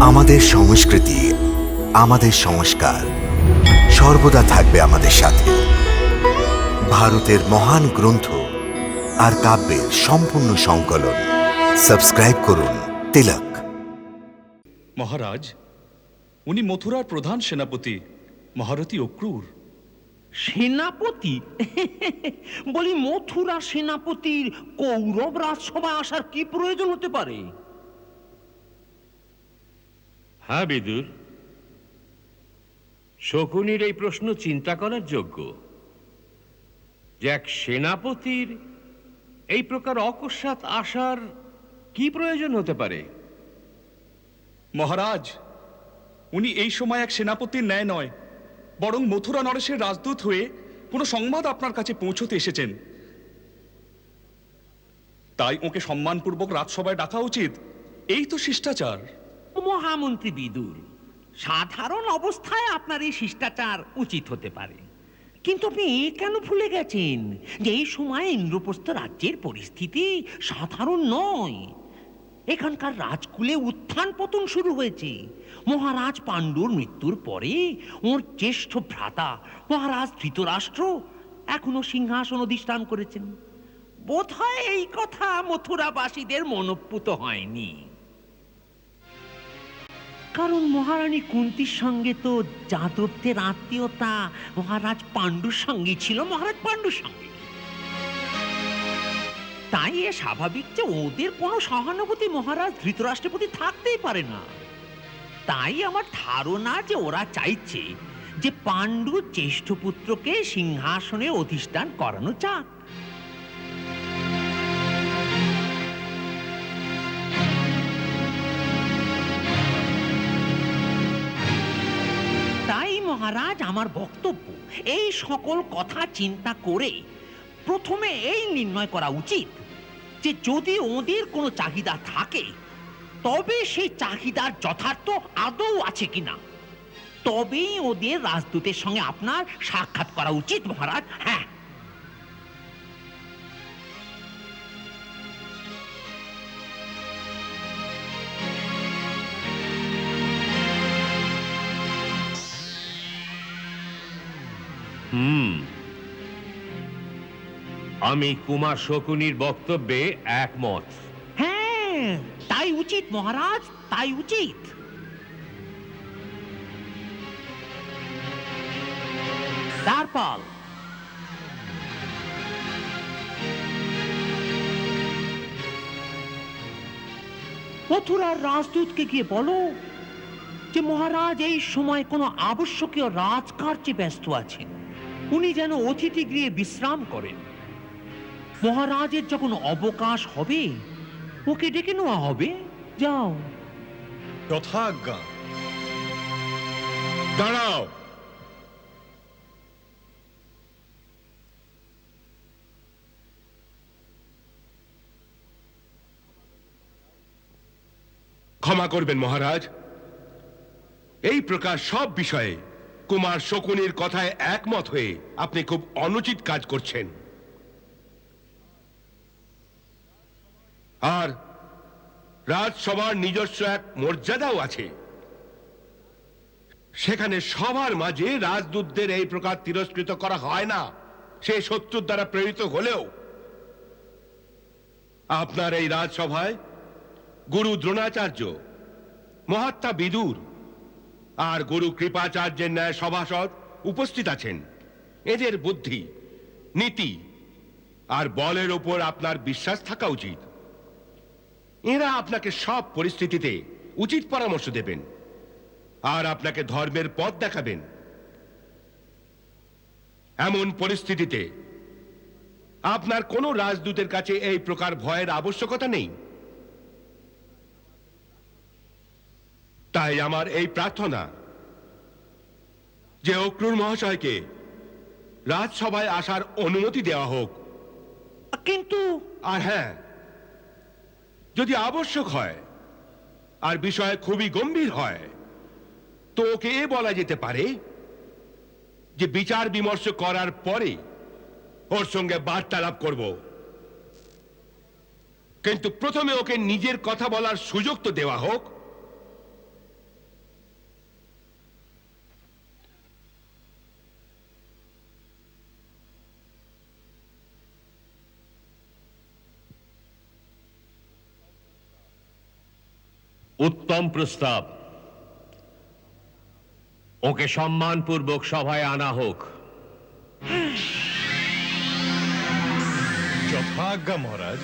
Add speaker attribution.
Speaker 1: আমাদের সংস্কৃতি আমাদের সংস্কার সর্বদা থাকবে আমাদের সাথে। ভারতের মহান গ্রন্থ আর কাব্যের সম্পূর্ণ সংকলন। সাবস্ক্রাইব করুন তিলক।
Speaker 2: মহারাজ উনি মথুরার প্রধান সেনাপতি মহারথী অক্রূর।
Speaker 3: সেনাপতি? বলি মথুরা সেনাপতির কৌরব রাজসভায় আসার কি প্রয়োজন হতে পারে?
Speaker 4: হ্যাঁ বিদুর। শকুনির এই প্রশ্ন চিন্তা করার যোগ্য যে এক সেনাপতির এই প্রকার অকস্মাৎ আসার কি প্রয়োজন হতে পারে?
Speaker 2: মহারাজ, উনি এই সময় এক সেনাপতির ন্যায় নয়, বরং মথুরা নরেশের রাজদূত হয়ে কোনো সংবাদ আপনার কাছে পৌঁছতে এসেছেন। তাই ওকে সম্মানপূর্বক রাজসভায় ডাকা উচিত। এই তো শিষ্টাচার।
Speaker 3: মহামন্ত্রী বিদুর, সাধারণ অবস্থায় আপনার এই শিষ্টাচার উচিত হতে পারে। কিন্তু আপনি এ কেন ভুলে গেছেন যে এই সময় ইন্দ্রপ্রস্থ রাজ্যের পরিস্থিতি সাধারণ নয়? এখানকার রাজকুলে উত্থান পতন শুরু হয়েছে। মহারাজ পাণ্ডুর মৃত্যুর পরে ওর জ্যেষ্ঠ ভ্রাতা, মহারাজ ধৃতরাষ্ট্র, এখনও সিংহাসন অধিষ্ঠান করেছেন। বোধহয় এই কথা মথুরাবাসীদের মনপ্পুত হয়নি। কারণ মহারানী কুন্তির সঙ্গে তো যাদবদের আত্মীয়তা, মহারাজ পাণ্ডুর সঙ্গে ছিল, মহারাজ পাণ্ডুর সঙ্গে। তাই এ স্বাভাবিক যে ওদের কোনো সহানুভূতি মহারাজ ধৃতরাষ্ট্রের প্রতি থাকতেই পারে না। তাই আমার ধারণা যে ওরা চাইছে যে পাণ্ডু জ্যেষ্ঠ পুত্রকে সিংহাসনে অধিষ্ঠান করানো যাক। মহারাজ আমার বক্তব্য, এই সকল কথা চিন্তা করে প্রথমে এই নির্ণয় করা উচিত যে যদি ওদের কোনো চাহিদা থাকে, তবে সেই চাহিদার যথার্থ আদৌ আছে কিনা। তবেই ওদের রাজদূতের সঙ্গে আপনার সাক্ষাৎ করা উচিত মহারাজ। হ্যাঁ
Speaker 4: হুম। আমি কুমার শকুনির বক্তব্যে একমত।
Speaker 3: হ্যাঁ তাই উচিত, মহারাজ, তাই উচিত। তারপর। মথুরার রাজদূতকে গিয়ে বলো যে মহারাজ, এই সময় কোনো আবশ্যকীয় রাজকার্যে ব্যস্ত আছেন। উনি যেন অতিথি গৃহে বিশ্রাম করেন। মহারাজের যখন অবকাশ হবে, ওকে ডেকে নেওয়া হবে। যাও।
Speaker 2: যথাজ্ঞা।
Speaker 4: দাঁড়াও।
Speaker 5: ক্ষমা করবেন মহারাজ। এই প্রকার সব বিষয়ে কুমার শকুনির কথায় একমত হয়ে আপনি খুব অনুচিত কাজ করছেন। আর রাজসভার নিজস্ব এক মর্যাদাও আছে। সেখানে সবার মাঝে রাজদূতদের এই প্রকার তিরস্কৃত করা হয় না। সে শত্রুর দ্বারা প্রেরিত হলেও। আপনার এই রাজসভায় গুরু দ্রোণাচার্য, মহাত্মা বিদুর আর গুরু কৃপাচার্যের ন্যায় সভাসদ উপস্থিত আছেন। এদের বুদ্ধি, নীতি আর বলের ওপর আপনার বিশ্বাস থাকা উচিত। এরা আপনাকে সব পরিস্থিতিতে উচিত পরামর্শ দেবেন আর আপনাকে ধর্মের পথ দেখাবেন। এমন পরিস্থিতিতে আপনার কোনো রাজদূতের কাছে এই প্রকার ভয়ের আবশ্যকতা নেই। তাই আমার এই প্রার্থনা যে অক্রুর মহাশয়কে রাজসভায় আসার অনুমতি দেওয়া হোক।
Speaker 3: কিন্তু
Speaker 5: আর হ্যাঁ যদি আবশ্যক হয় আর বিষয় খুবই গম্ভীর হয় তো ওকে এ বলা যেতে পারে যে বিচার বিমর্শ করার পরে ওর সঙ্গে বার্তালাপ করব। কিন্তু প্রথমে ওকে নিজের কথা বলার সুযোগ তো দেওয়া হোক।
Speaker 4: উত্তম প্রস্তাব। ওকে সম্মানপূর্বক সভায় আনা হোক।
Speaker 6: যথাজ্ঞা মহারাজ।